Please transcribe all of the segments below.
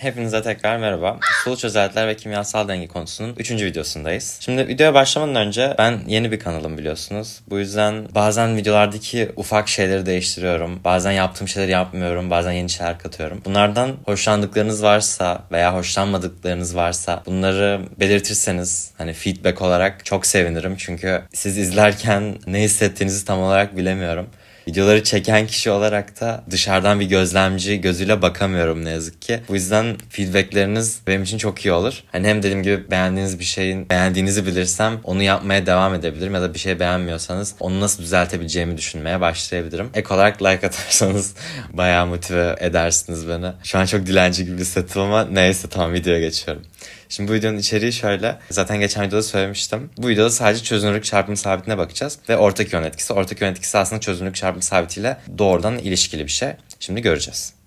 Hepinize tekrar merhaba. Sulu çözeltiler ve kimyasal denge konusunun 3. videosundayız. Şimdi videoya başlamadan önce ben yeni bir kanalım biliyorsunuz. Bu yüzden bazen videolardaki ufak şeyleri değiştiriyorum. Bazen yaptığım şeyleri yapmıyorum. Bazen yeni şeyler katıyorum. Bunlardan hoşlandıklarınız varsa veya hoşlanmadıklarınız varsa bunları belirtirseniz hani feedback olarak çok sevinirim. Çünkü siz izlerken ne hissettiğinizi tam olarak bilemiyorum. Videoları çeken kişi olarak da dışarıdan bir gözlemci gözüyle bakamıyorum ne yazık ki. Bu yüzden feedbackleriniz benim için çok iyi olur. Hani hem dediğim gibi beğendiğiniz bir şeyin beğendiğinizi bilirsem onu yapmaya devam edebilirim ya da bir şey beğenmiyorsanız onu nasıl düzeltebileceğimi düşünmeye başlayabilirim. Ek olarak like atarsanız bayağı motive edersiniz beni. Şu an çok dilenci gibi hissettim ama neyse tamam videoya geçiyorum. Şimdi bu videonun içeriği şöyle. Zaten geçen videoda söylemiştim. Bu videoda sadece çözünürlük çarpım sabitine bakacağız. Ve ortak yön etkisi. Ortak yön etkisi aslında çözünürlük çarpım sabitiyle doğrudan ilişkili bir şey. Şimdi göreceğiz.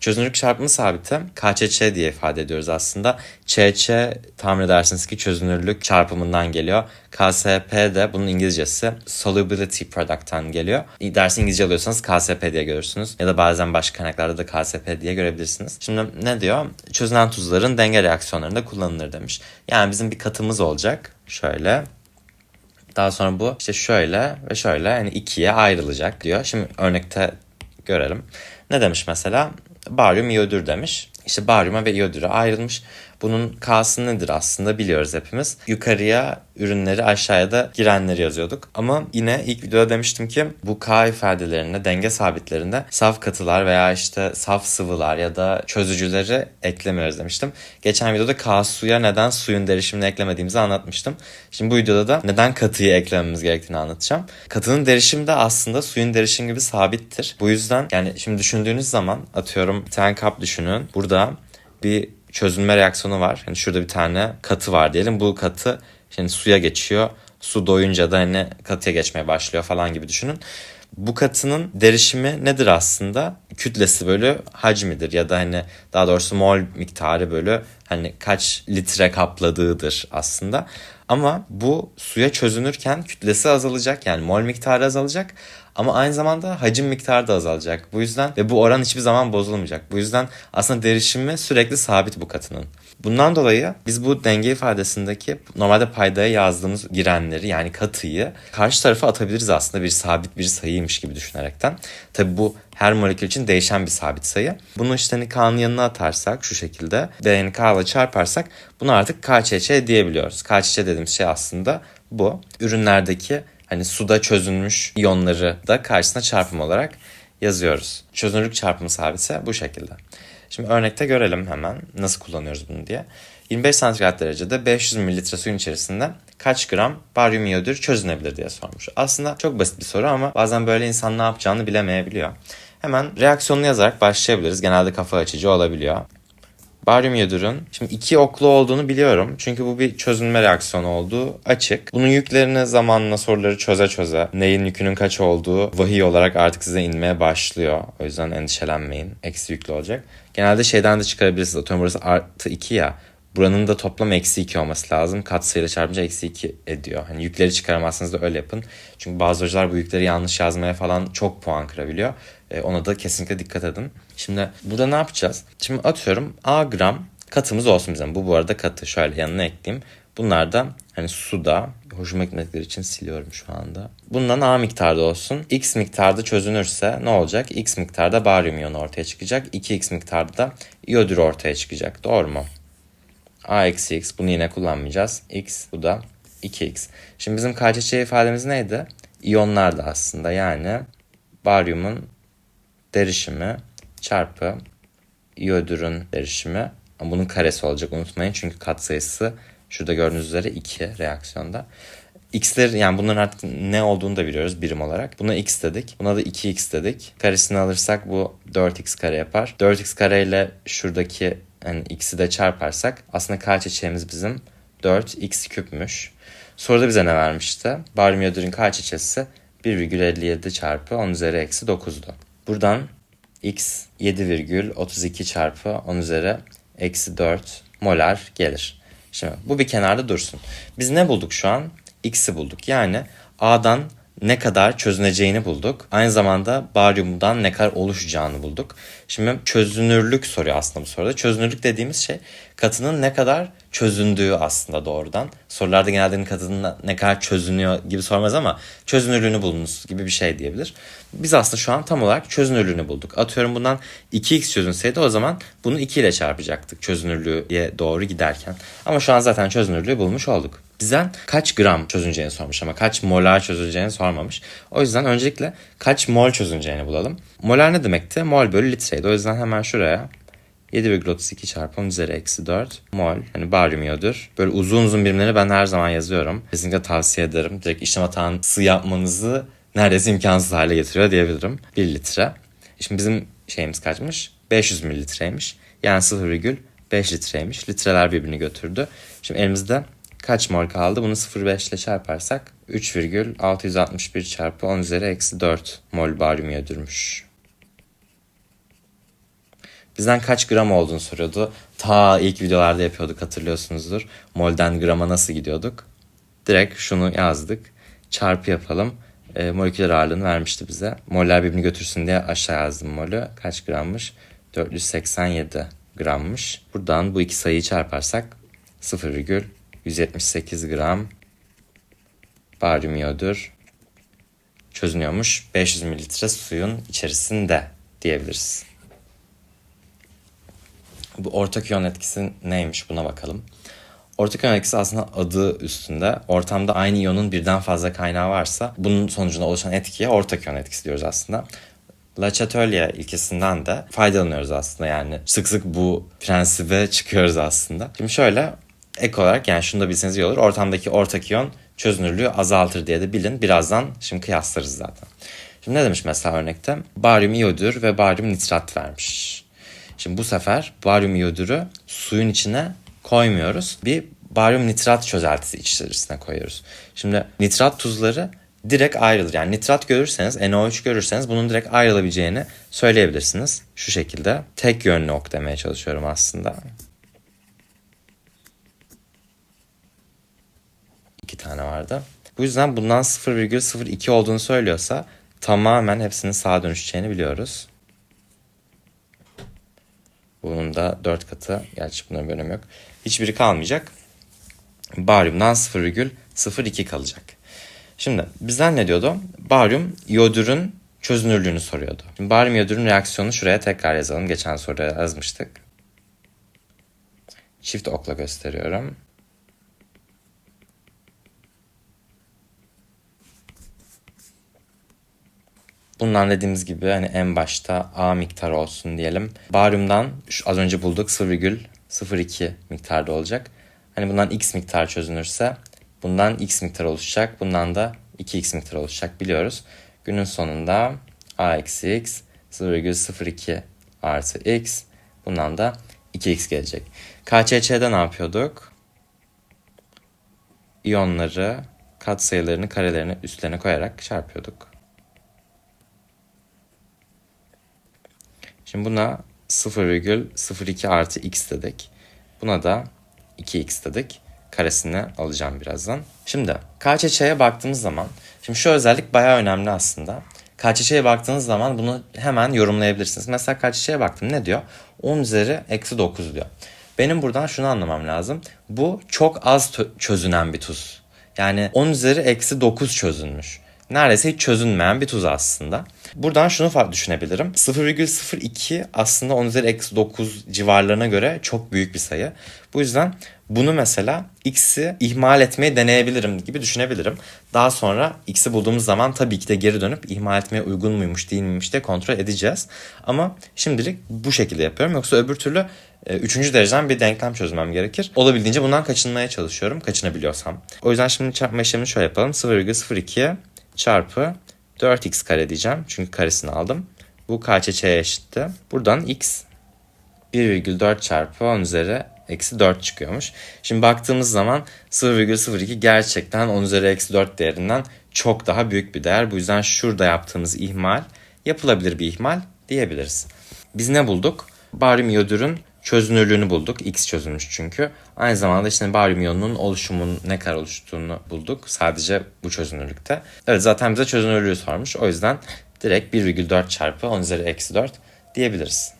Çözünürlük çarpımı sabiti KÇÇ diye ifade ediyoruz aslında. ÇÇ tahmin edersiniz ki çözünürlük çarpımından geliyor. KSP de bunun İngilizcesi solubility product'tan geliyor. Dersi İngilizce alıyorsanız KSP diye görürsünüz. Ya da bazen başka kaynaklarda da KSP diye görebilirsiniz. Şimdi ne diyor? Çözünen tuzların denge reaksiyonlarında kullanılır demiş. Yani bizim bir katımız olacak. Şöyle daha sonra bu işte şöyle ve şöyle yani ikiye ayrılacak diyor. Şimdi örnekte görelim. Ne demiş mesela? Baryum iyodür demiş. İşte baryuma ve iyodüre ayrılmış. Bunun K'sı nedir aslında biliyoruz hepimiz. Yukarıya ürünleri aşağıya da girenleri yazıyorduk. Ama yine ilk videoda demiştim ki bu K ifadelerinde denge sabitlerinde saf katılar veya işte saf sıvılar ya da çözücüleri eklemiyoruz demiştim. Geçen videoda K suya neden suyun derişimini eklemediğimizi anlatmıştım. Şimdi bu videoda da neden katıyı eklememiz gerektiğini anlatacağım. Katının derişimi de aslında suyun derişim gibi sabittir. Bu yüzden yani şimdi düşündüğünüz zaman atıyorum bir tane kap düşünün. Burada bir çözünme reaksiyonu var. Yani şurada bir tane katı var diyelim. Bu katı şimdi suya geçiyor. Su doyunca da hani katıya geçmeye başlıyor falan gibi düşünün. Bu katının derişimi nedir aslında? Kütlesi bölü hacmidir ya da hani daha doğrusu mol miktarı bölü hani kaç litre kapladığıdır aslında. Ama bu suya çözünürken kütlesi azalacak yani mol miktarı azalacak ama aynı zamanda hacim miktarı da azalacak. Bu yüzden ve bu oran hiçbir zaman bozulmayacak. Bu yüzden aslında derişimi sürekli sabit bu katının. Bundan dolayı biz bu denge ifadesindeki normalde paydaya yazdığımız girenleri yani katıyı karşı tarafa atabiliriz aslında bir sabit bir sayıymış gibi düşünerekten. Tabi bu her molekül için değişen bir sabit sayı. Bunu işte hani K'nın yanına atarsak şu şekilde ve yani K ile çarparsak bunu artık KÇÇ diyebiliyoruz. KÇÇ dediğimiz şey aslında bu. Ürünlerdeki hani suda çözünmüş iyonları da karşısına çarpım olarak yazıyoruz. Çözünürlük çarpımı sabiti bu şekilde. Şimdi örnekte görelim hemen nasıl kullanıyoruz bunu diye. 25 santigrat derecede 500 mililitre suyun içerisinde kaç gram baryum iyodür çözünebilir diye sormuş. Aslında çok basit bir soru ama bazen böyle insan ne yapacağını bilemeyebiliyor. Hemen reaksiyonunu yazarak başlayabiliriz. Genelde kafa açıcı olabiliyor. Baryum iyodürün şimdi iki oklu olduğunu biliyorum. Çünkü bu bir çözünme reaksiyonu olduğu açık. Bunun yüklerini zamanla soruları çöze çöze neyin yükünün kaç olduğu vahiy olarak artık size inmeye başlıyor. O yüzden endişelenmeyin. Eksi yüklü olacak. Genelde şeyden de çıkarabilirsiniz. Atıyorum burası artı 2 ya. Buranın da toplam eksi 2 olması lazım. Katsayıyla çarpınca eksi 2 ediyor. Hani yükleri çıkaramazsınız da öyle yapın. Çünkü bazı hocalar bu yükleri yanlış yazmaya falan çok puan kırabiliyor. E, ona da kesinlikle dikkat edin. Şimdi burada ne yapacağız? Şimdi atıyorum A gram katımız olsun bizim. Bu bu arada katı. Şöyle yanına ekleyeyim. Bunlar da hani suda hoşuma gitmedikleri için siliyorum şu anda. Bundan A miktarda olsun. X miktarda çözünürse ne olacak? X miktarda baryum iyonu ortaya çıkacak. 2X miktarda da iyodür ortaya çıkacak. Doğru mu? A eksi X bunu yine kullanmayacağız. X bu da 2X. Şimdi bizim KÇÇ ifademiz neydi? İyonlardı aslında yani baryumun derişimi çarpı iyodürün derişimi. Bunun karesi olacak unutmayın çünkü katsayısı şurada gördüğünüz üzere 2 reaksiyonda. X'ler yani bunların artık ne olduğunu da biliyoruz birim olarak. Buna x dedik. Buna da 2x dedik. Karesini alırsak bu 4x kare yapar. 4x kare ile şuradaki yani x'i de çarparsak aslında k çeçeğimiz bizim 4x küpmüş. Soruda bize ne vermişti? Baryum iyodürün k çeçesi 1,57 çarpı 10 üzeri eksi 9'du. Buradan x 7,32 çarpı 10 üzeri eksi 4 molar gelir. Şimdi bu bir kenarda dursun. Biz ne bulduk şu an? X'i bulduk. Yani A'dan ne kadar çözüneceğini bulduk. Aynı zamanda baryumdan ne kadar oluşacağını bulduk. Şimdi çözünürlük soruyor aslında bu soruda. Çözünürlük dediğimiz şey katının ne kadar çözündüğü aslında doğrudan. Sorularda genelde katının ne kadar çözünüyor gibi sormaz ama çözünürlüğünü bulunuz gibi bir şey diyebilir. Biz aslında şu an tam olarak çözünürlüğünü bulduk. Atıyorum bundan 2x çözünseydi o zaman bunu 2 ile çarpacaktık çözünürlüğe doğru giderken. Ama şu an zaten çözünürlüğü bulmuş olduk. Bizden kaç gram çözüneceğini sormuş ama kaç molar çözüleceğini sormamış. O yüzden öncelikle kaç mol çözüneceğini bulalım. Molar ne demekti? Mol bölü litreydi. O yüzden hemen şuraya 7,32 çarpı 10 üzeri eksi 4 mol. Hani baryum iyodür. Böyle uzun uzun birimleri ben her zaman yazıyorum. Kesinlikle tavsiye ederim. Direkt işlem hatası yapmanızı neredeyse imkansız hale getiriyor diyebilirim. 1 litre. Şimdi bizim şeyimiz kaçmış? 500 mililitreymiş. Yani 0,5 litreymiş. Litreler birbirini götürdü. Şimdi elimizde kaç mol kaldı? Bunu 0,5 ile çarparsak 3,661 çarpı 10 üzeri eksi 4 mol baryum iyodürmüş. Bizden kaç gram olduğunu soruyordu. Ta ilk videolarda yapıyorduk hatırlıyorsunuzdur. Molden grama nasıl gidiyorduk? Direkt şunu yazdık. Çarpı yapalım. E, moleküler ağırlığını vermişti bize. Moller birbirini götürsün diye aşağı yazdım molü. Kaç grammış? 487 grammış. Buradan bu iki sayıyı çarparsak 0,178 gram baryum iyodür çözünüyormuş 500 mililitre suyun içerisinde diyebiliriz. Bu ortak iyon etkisi neymiş buna bakalım. Ortak iyon etkisi aslında adı üstünde. Ortamda aynı iyonun birden fazla kaynağı varsa bunun sonucunda oluşan etkiye ortak iyon etkisi diyoruz aslında. La Chatelier ilkesinden de faydalanıyoruz aslında yani. Sık sık bu prensibe çıkıyoruz aslında. Şimdi şöyle ek olarak yani şunu da bilseniz iyi olur. Ortamdaki ortak iyon çözünürlüğü azaltır diye de bilin. Birazdan şimdi kıyaslarız zaten. Şimdi ne demiş mesela örnekte? Baryum iyodür ve baryum nitrat vermiş. Şimdi bu sefer baryum iyodürü suyun içine koymuyoruz. Bir baryum nitrat çözeltisi içerisine koyuyoruz. Şimdi nitrat tuzları direkt ayrılır. Yani nitrat görürseniz, NO3 görürseniz bunun direkt ayrılabileceğini söyleyebilirsiniz. Şu şekilde tek yönlü ok demeye çalışıyorum aslında. İki tane vardı. Bu yüzden bundan 0,02 olduğunu söylüyorsa tamamen hepsinin sağa dönüşeceğini biliyoruz. Bunun da 4 katı. Gerçi bunların bölüm yok. Hiçbiri kalmayacak. Baryumdan 0,02 kalacak. Şimdi bizden ne diyordu? Baryum iyodürün çözünürlüğünü soruyordu. Şimdi baryum iyodürün reaksiyonunu şuraya tekrar yazalım. Geçen soruda yazmıştık. Çift okla gösteriyorum. Bundan dediğimiz gibi hani en başta A miktarı olsun diyelim. Baryumdan şu az önce bulduk 0,02 miktarda olacak. Hani bundan X miktar çözünürse bundan X miktar oluşacak. Bundan da 2X miktar oluşacak biliyoruz. Günün sonunda A eksi X 0,02 artı X bundan da 2X gelecek. KÇÇ'de ne yapıyorduk? İyonları katsayılarını karelerini üstlerine koyarak çarpıyorduk. Şimdi buna 0,02 artı x dedik. Buna da 2x dedik. Karesini alacağım birazdan. Şimdi KÇÇ'ye baktığımız zaman, şimdi şu özellik bayağı önemli aslında. KÇÇ'ye baktığınız zaman bunu hemen yorumlayabilirsiniz. Mesela KÇÇ'ye baktım ne diyor? 10 üzeri eksi 9 diyor. Benim buradan şunu anlamam lazım. Bu çok az çözünen bir tuz. Yani 10 üzeri eksi 9 çözünmüş neredeyse hiç çözünmeyen bir tuz aslında. Buradan şunu farklı düşünebilirim. 0,02 aslında 10 üzeri eksi 9 civarlarına göre çok büyük bir sayı. Bu yüzden bunu mesela x'i ihmal etmeyi deneyebilirim gibi düşünebilirim. Daha sonra x'i bulduğumuz zaman tabii ki de geri dönüp ihmal etmeye uygun muymuş değil miymiş diye kontrol edeceğiz. Ama şimdilik bu şekilde yapıyorum. Yoksa öbür türlü e, üçüncü dereceden bir denklem çözmem gerekir. Olabildiğince bundan kaçınmaya çalışıyorum. Kaçınabiliyorsam. O yüzden şimdi çarpma işlemini şöyle yapalım. 0,02'ye çarpı 4x kare diyeceğim. Çünkü karesini aldım. Bu KÇÇ'ye eşitti. Buradan x 1,4 çarpı 10 üzeri eksi 4 çıkıyormuş. Şimdi baktığımız zaman 0,02 gerçekten 10 üzeri eksi 4 değerinden çok daha büyük bir değer. Bu yüzden şurada yaptığımız ihmal yapılabilir bir ihmal diyebiliriz. Biz ne bulduk? Baryum iyodürün çözünürlüğünü bulduk. X çözülmüş çünkü. Aynı zamanda işte baryum iyonunun oluşumun ne kadar oluştuğunu bulduk. Sadece bu çözünürlükte. Evet zaten bize çözünürlüğü sormuş. O yüzden direkt 1,4 çarpı 10 üzeri eksi 4 diyebiliriz.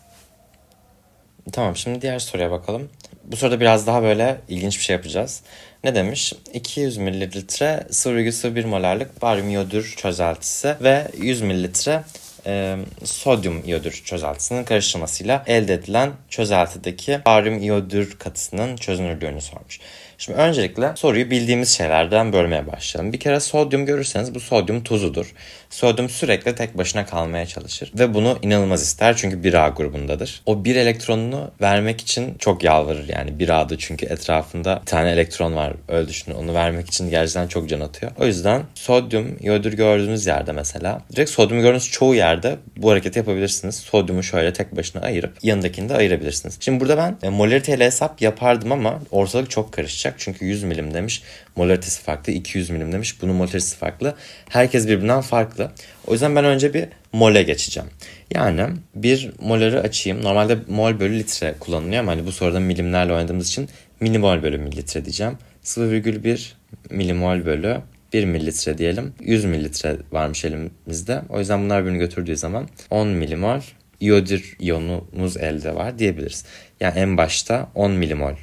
Tamam şimdi diğer soruya bakalım. Bu soruda biraz daha böyle ilginç bir şey yapacağız. Ne demiş? 200 mililitre 0,01 molarlık baryum iyodür çözeltisi ve 100 mililitre e, sodyum iyodür çözeltisinin karıştırmasıyla elde edilen çözeltideki baryum iyodür katısının çözünürlüğünü sormuş. Şimdi öncelikle soruyu bildiğimiz şeylerden bölmeye başlayalım. Bir kere sodyum görürseniz bu sodyum tuzudur. Sodyum sürekli tek başına kalmaya çalışır ve bunu inanılmaz ister çünkü 1A grubundadır. O bir elektronunu vermek için çok yalvarır yani 1A'da çünkü etrafında bir tane elektron var öyle düşünün. Onu vermek için gerçekten çok can atıyor. O yüzden sodyum iyodür gördüğünüz yerde mesela direkt sodyum gördüğünüz çoğu yerde bu hareketi yapabilirsiniz. Sodyumu şöyle tek başına ayırıp yanındakini de ayırabilirsiniz. Şimdi burada ben e, molariteyle hesap yapardım ama ortalık çok karışacak. Çünkü 100 milim demiş. Molaritesi farklı. 200 milim demiş. Bunun molaritesi farklı. Herkes birbirinden farklı. O yüzden ben önce bir mole geçeceğim. Yani bir moları açayım. Normalde mol bölü litre kullanılıyor ama hani bu soruda milimlerle oynadığımız için milimol bölü mililitre diyeceğim. 0,1 milimol bölü 1 mililitre diyelim. 100 mililitre varmış elimizde. O yüzden bunlar birbirini götürdüğü zaman 10 milimol iyodir iyonumuz elde var diyebiliriz. Yani en başta 10 milimol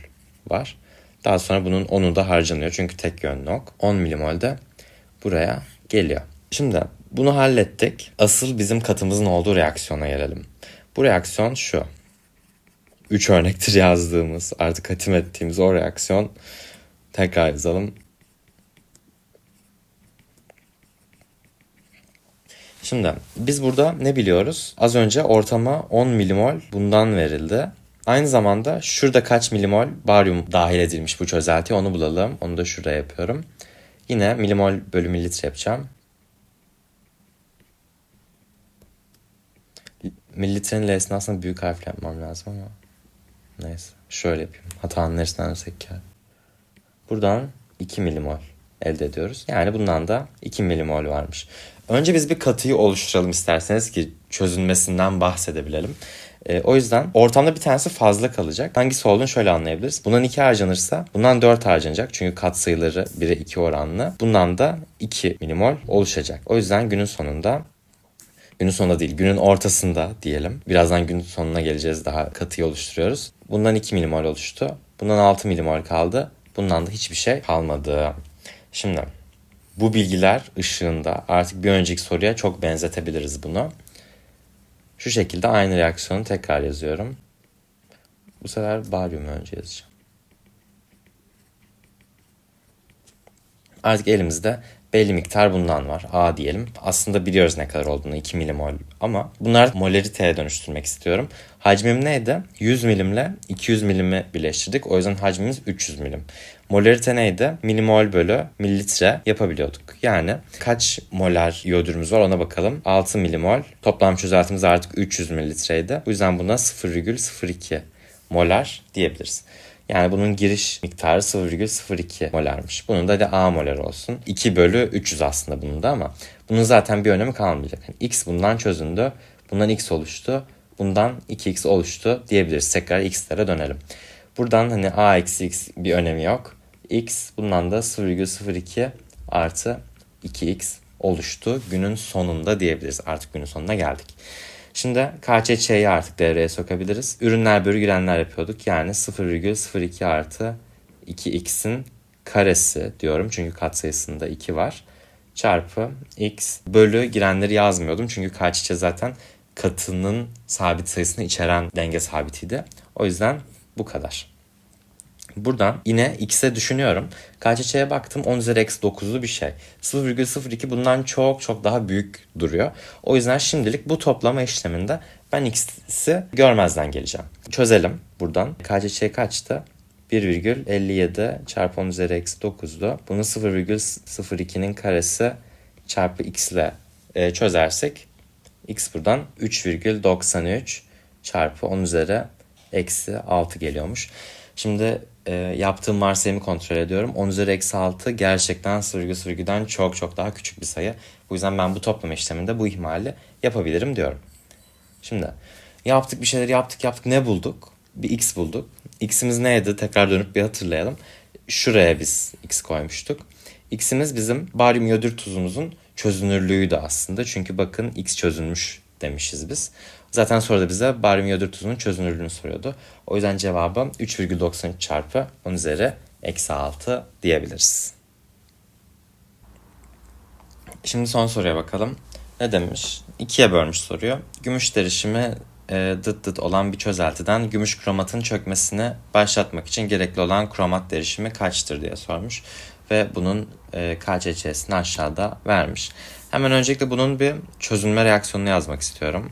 var. Daha sonra bunun 10'u da harcanıyor çünkü tek yönlü ok. 10 milimol de buraya geliyor. Şimdi bunu hallettik. Asıl bizim katımızın olduğu reaksiyona gelelim. Bu reaksiyon şu. 3 örnektir yazdığımız, artık hatim ettiğimiz o reaksiyon. Tekrar yazalım. Şimdi biz burada ne biliyoruz? Az önce ortama 10 milimol bundan verildi. Aynı zamanda şurada kaç milimol baryum dahil edilmiş bu çözeltiye onu bulalım. Onu da şuraya yapıyorum. Yine milimol bölü mililitre yapacağım. Mililitrenin L'sini aslında büyük harfle yapmam lazım ama neyse şöyle yapayım. Hatanın neresinden dönsek kar. Buradan 2 milimol elde ediyoruz. Yani bundan da 2 milimol varmış. Önce biz bir katıyı oluşturalım isterseniz ki çözünmesinden bahsedebilelim. E, o yüzden ortamda bir tanesi fazla kalacak. Hangisi olduğunu şöyle anlayabiliriz. Bundan 2 harcanırsa bundan 4 harcanacak. Çünkü katsayıları 1'e 2 oranlı. Bundan da 2 milimol oluşacak. O yüzden günün sonunda günün sonunda değil günün ortasında diyelim. Birazdan günün sonuna geleceğiz daha katıyı oluşturuyoruz. Bundan 2 milimol oluştu. Bundan 6 milimol kaldı. Bundan da hiçbir şey kalmadı. Şimdi bu bilgiler ışığında artık bir önceki soruya çok benzetebiliriz bunu. Şu şekilde aynı reaksiyonu tekrar yazıyorum. Bu sefer baryumu önce yazacağım. Artık elimizde belli miktar bundan var. A diyelim. Aslında biliyoruz ne kadar olduğunu 2 milimol ama bunlar molariteye dönüştürmek istiyorum. Hacmim neydi? 100 milimle 200 milimi birleştirdik. O yüzden hacmimiz 300 milim. Molarite neydi? Milimol bölü mililitre yapabiliyorduk. Yani kaç molar iyodürümüz var ona bakalım. 6 milimol. Toplam çözeltimiz artık 300 mililitreydi. Bu yüzden buna 0,02 molar diyebiliriz. Yani bunun giriş miktarı 0,02 molarmış. Bunun da de A molar olsun. 2 bölü 300 aslında bunun da ama bunun zaten bir önemi kalmayacak. Yani X bundan çözündü. Bundan X oluştu. Bundan 2X oluştu diyebiliriz. Tekrar X'lere dönelim. Buradan hani A eksi X bir önemi yok. X bundan da 0,02 artı 2X oluştu günün sonunda diyebiliriz. Artık günün sonuna geldik. Şimdi KÇÇ'yi artık devreye sokabiliriz. Ürünler bölü girenler yapıyorduk. Yani 0,02 artı 2x'in karesi diyorum. Çünkü katsayısında 2 var. Çarpı x bölü girenleri yazmıyordum. Çünkü KÇÇ zaten katının sabit sayısını içeren denge sabitiydi. O yüzden bu kadar. Buradan yine x'e düşünüyorum. KÇÇ'ye baktım 10 üzeri eksi 9'lu bir şey. 0,02 bundan çok çok daha büyük duruyor. O yüzden şimdilik bu toplama işleminde ben x'i görmezden geleceğim. Çözelim buradan. KÇÇ kaçtı? 1,57 çarpı 10 üzeri eksi 9'du. Bunu 0,02'nin karesi çarpı x ile e, çözersek x buradan 3,93 çarpı 10 üzeri eksi 6 geliyormuş. Şimdi e, yaptığım varsayımı kontrol ediyorum. 10 üzeri eksi 6 gerçekten 0,02'den çok çok daha küçük bir sayı. Bu yüzden ben bu toplama işleminde bu ihmali yapabilirim diyorum. Şimdi yaptık bir şeyler yaptık yaptık ne bulduk? bir x bulduk. X'imiz neydi? Tekrar dönüp bir hatırlayalım. Şuraya biz x koymuştuk. X'imiz bizim baryum yodür tuzumuzun çözünürlüğüydü aslında. Çünkü bakın x çözünmüş demişiz biz. Zaten soruda bize baryum yodür tuzunun çözünürlüğünü soruyordu. O yüzden cevabı 3,93 çarpı 10 üzeri eksi 6 diyebiliriz. Şimdi son soruya bakalım. Ne demiş? İkiye bölmüş soruyor. Gümüş derişimi e, dıt dıt olan bir çözeltiden gümüş kromatın çökmesini başlatmak için gerekli olan kromat derişimi kaçtır diye sormuş. Ve bunun e, KCC'sini aşağıda vermiş. Hemen öncelikle bunun bir çözünme reaksiyonunu yazmak istiyorum.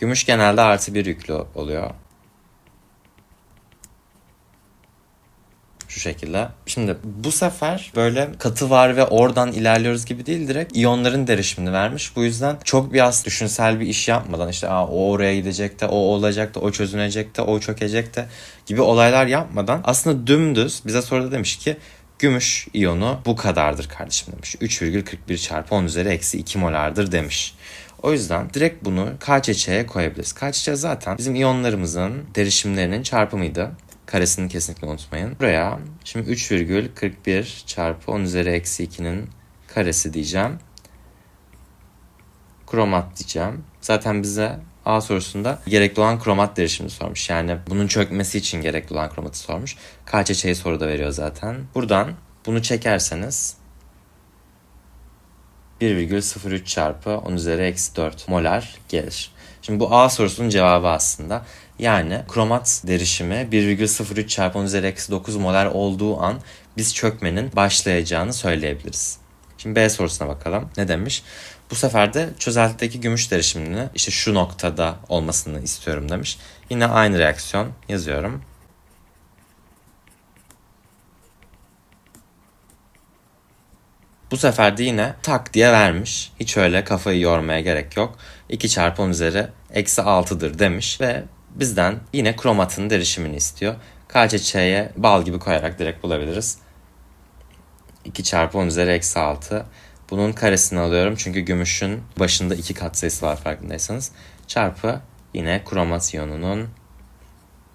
Gümüş genelde artı bir yüklü oluyor. Şu şekilde. Şimdi bu sefer böyle katı var ve oradan ilerliyoruz gibi değil direkt iyonların derişimini vermiş. Bu yüzden çok biraz düşünsel bir iş yapmadan işte Aa, o oraya gidecek de o olacak da o çözünecek de o çökecek de gibi olaylar yapmadan aslında dümdüz bize soruda demiş ki gümüş iyonu bu kadardır kardeşim demiş. 3,41 çarpı 10 üzeri eksi 2 molardır demiş. O yüzden direkt bunu KÇÇ'ye koyabiliriz. KÇÇ zaten bizim iyonlarımızın derişimlerinin çarpımıydı. Karesini kesinlikle unutmayın. Buraya şimdi 3,41 çarpı 10 üzeri eksi 2'nin karesi diyeceğim. Kromat diyeceğim. Zaten bize A sorusunda gerekli olan kromat derişimini sormuş. Yani bunun çökmesi için gerekli olan kromatı sormuş. KÇÇ'yi soruda veriyor zaten. Buradan bunu çekerseniz 1,03 çarpı 10 üzeri eksi 4 molar gelir. Şimdi bu A sorusunun cevabı aslında. Yani kromat derişimi 1,03 çarpı 10 üzeri eksi 9 molar olduğu an biz çökmenin başlayacağını söyleyebiliriz. Şimdi B sorusuna bakalım. Ne demiş? Bu sefer de çözeltideki gümüş derişimini işte şu noktada olmasını istiyorum demiş. Yine aynı reaksiyon yazıyorum. Bu sefer de yine tak diye vermiş. Hiç öyle kafayı yormaya gerek yok. 2 çarpı 10 üzeri eksi 6'dır demiş ve bizden yine kromatın derişimini istiyor. KCC'ye bal gibi koyarak direkt bulabiliriz. 2 çarpı 10 üzeri eksi 6. Bunun karesini alıyorum çünkü gümüşün başında iki katsayısı var farkındaysanız. Çarpı yine kromat iyonunun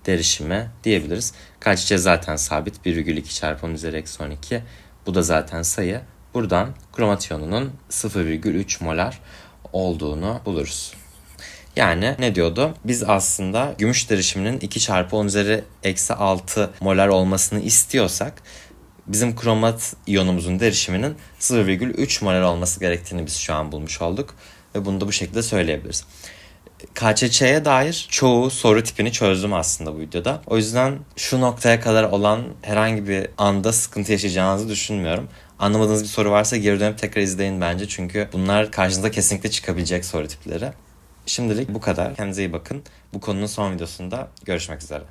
derişimi diyebiliriz. KCC zaten sabit 1,2 çarpı 10 üzeri eksi 12. Bu da zaten sayı. Buradan kromat iyonunun 0,3 molar olduğunu buluruz. Yani ne diyordu? Biz aslında gümüş derişiminin 2 çarpı 10 üzeri eksi 6 molar olmasını istiyorsak bizim kromat iyonumuzun derişiminin 0,3 molar olması gerektiğini biz şu an bulmuş olduk. Ve bunu da bu şekilde söyleyebiliriz. KÇÇ'ye dair çoğu soru tipini çözdüm aslında bu videoda. O yüzden şu noktaya kadar olan herhangi bir anda sıkıntı yaşayacağınızı düşünmüyorum. Anlamadığınız bir soru varsa geri dönüp tekrar izleyin bence. Çünkü bunlar karşınıza kesinlikle çıkabilecek soru tipleri. Şimdilik bu kadar. Kendinize iyi bakın. Bu konunun son videosunda görüşmek üzere.